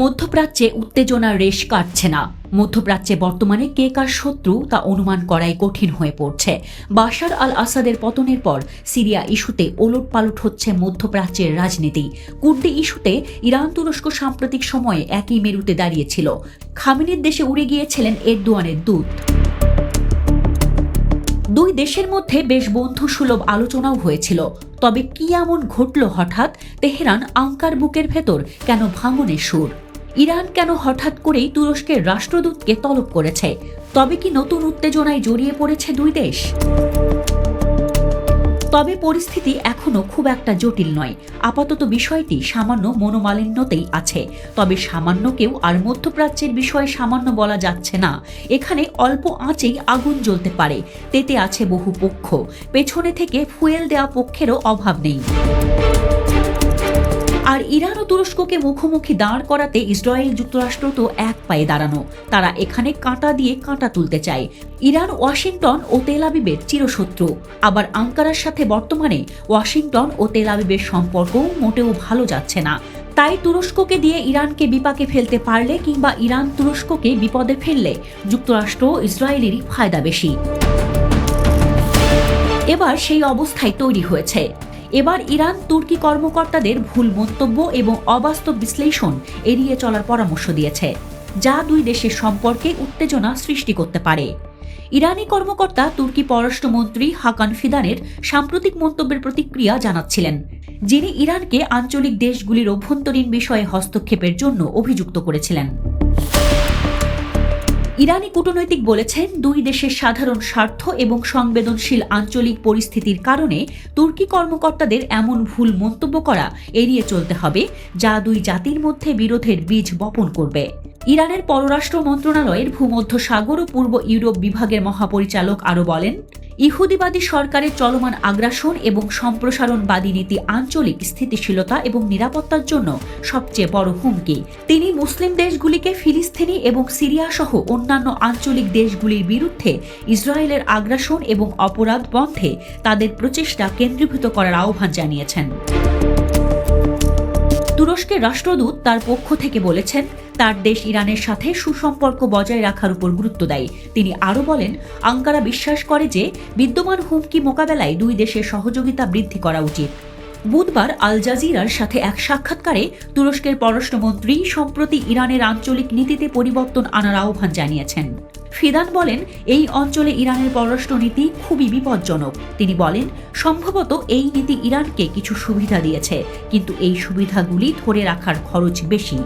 মধ্যপ্রাচ্যে উত্তেজনার রেশ কাটছে না। মধ্যপ্রাচ্যে বর্তমানে কে কার শত্রু তা অনুমান করাই কঠিন হয়ে পড়ছে। বাশার আল আসাদের পতনের পর সিরিয়া ইস্যুতে ওলট পালট হচ্ছে মধ্যপ্রাচ্যের রাজনীতি। কুর্দি ইস্যুতে ইরান তুরস্ক সাম্প্রতিক সময়ে একই মেরুতে দাঁড়িয়েছিল। খামিনের দেশে উড়ে গিয়েছিলেন এরদোয়ানের দূত। দুই দেশের মধ্যে বেশ বন্ধুসুলভ আলোচনাও হয়েছিল। তবে কি এমন ঘটল হঠাৎ? তেহরান আঙ্কার বুকের ভেতর কেন ভাঙনের সুর? ইরান কেন হঠাৎ করেই তুরস্কের রাষ্ট্রদূতকে তলব করেছে? তবে কি নতুন উত্তেজনায় জড়িয়ে পড়েছে দুই দেশ? তবে পরিস্থিতি এখনও খুব একটা জটিল নয়। আপাতত বিষয়টি সামান্য মনোমালিন্যতেই আছে। তবে সামান্যকেও আর মধ্যপ্রাচ্যের বিষয়ে সামান্য বলা যাচ্ছে না। এখানে অল্প আঁচেই আগুন জ্বলতে পারে। তেতে আছে বহু পক্ষ। পেছনে থেকে ফুয়েল দেওয়া পক্ষেরও অভাব নেই। আর ইরান ও তুরস্ককে মুখোমুখি দাঁড় করাতে ইসরায়েল যুক্তরাষ্ট্র তো এক পায়ে দাঁড়ানো। তারা এখানে কাঁটা দিয়ে কাঁটা তুলতে চায়। ইরান, ওয়াশিংটন ও তেল আবিবের চিরশত্রু। আবার আঙ্কারার সাথে বর্তমানে ওয়াশিংটন ও তেল আবিবের সম্পর্কও মোটেও ভালো যাচ্ছে না। তাই তুরস্ককে দিয়ে ইরানকে বিপাকে ফেলতে পারলে কিংবা ইরান তুরস্ককে বিপদে ফেললে যুক্তরাষ্ট্র ইসরায়েলেরই ফায়দা বেশি। এবার সেই অবস্থায় তৈরি হয়েছে। এবার ইরান, তুর্কি কর্মকর্তাদের ভুল মন্তব্য এবং অবাস্তব বিশ্লেষণ এড়িয়ে চলার পরামর্শ দিয়েছে, যা দুই দেশের সম্পর্কে উত্তেজনা সৃষ্টি করতে পারে। ইরানি কর্মকর্তা, তুর্কি পররাষ্ট্রমন্ত্রী হাকান ফিদানের সাম্প্রতিক মন্তব্যের প্রতিক্রিয়া জানাচ্ছিলেন, যিনি ইরানকে আঞ্চলিক দেশগুলির অভ্যন্তরীণ বিষয়ে হস্তক্ষেপের জন্য অভিযুক্ত করেছিলেন। ইরানি কূটনৈতিক বলেছেন, দুই দেশের সাধারণ স্বার্থ এবং সংবেদনশীল আঞ্চলিক পরিস্থিতির কারণে তুর্কি কর্মকর্তাদের এমন ভুল মন্তব্য করা এড়িয়ে চলতে হবে, যা দুই জাতির মধ্যে বিরোধের বীজ বপন করবে। ইরানের পররাষ্ট্র মন্ত্রণালয়ের ভূমধ্য সাগর ও পূর্ব ইউরোপ বিভাগের মহাপরিচালক আরও বলেন ইহুদিবাদী সরকারের চলমান আগ্রাসন এবং সম্প্রসারণবাদী নীতি আঞ্চলিক স্থিতিশীলতা এবং নিরাপত্তার জন্য সবচেয়ে বড় হুমকি। তিনি মুসলিম দেশগুলিকে ফিলিস্তিনি এবং সিরিয়া সহ অন্যান্য আঞ্চলিক দেশগুলির বিরুদ্ধে ইসরায়েলের আগ্রাসন এবং অপরাধ বন্ধে তাদের প্রচেষ্টা কেন্দ্রীভূত করার আহ্বান জানিয়েছেন। তুরস্কের রাষ্ট্রদূত তার পক্ষ থেকে বলেছেন, তার দেশ ইরানের সাথে সুসম্পর্ক বজায় রাখার উপর গুরুত্ব দেয়। তিনি আরও বলেন, আঙ্কারা বিশ্বাস করে যে বিদ্যমান হুমকি মোকাবেলায় দুই দেশের সহযোগিতা বৃদ্ধি করা উচিত। বুধবার আল জাজিরার সাথে এক সাক্ষাৎকারে তুরস্কের পররাষ্ট্রমন্ত্রী সম্প্রতি ইরানের আঞ্চলিক নীতিতে পরিবর্তন আনার আহ্বান জানিয়েছেন। ফিদান বলেন, এই অঞ্চলে ইরানের পররাষ্ট্রনীতি খুবই বিপজ্জনক। তিনি বলেন, সম্ভবত এই নীতি ইরানকে কিছু সুবিধা দিয়েছে, কিন্তু এই সুবিধাগুলি ধরে রাখার খরচ বেশি।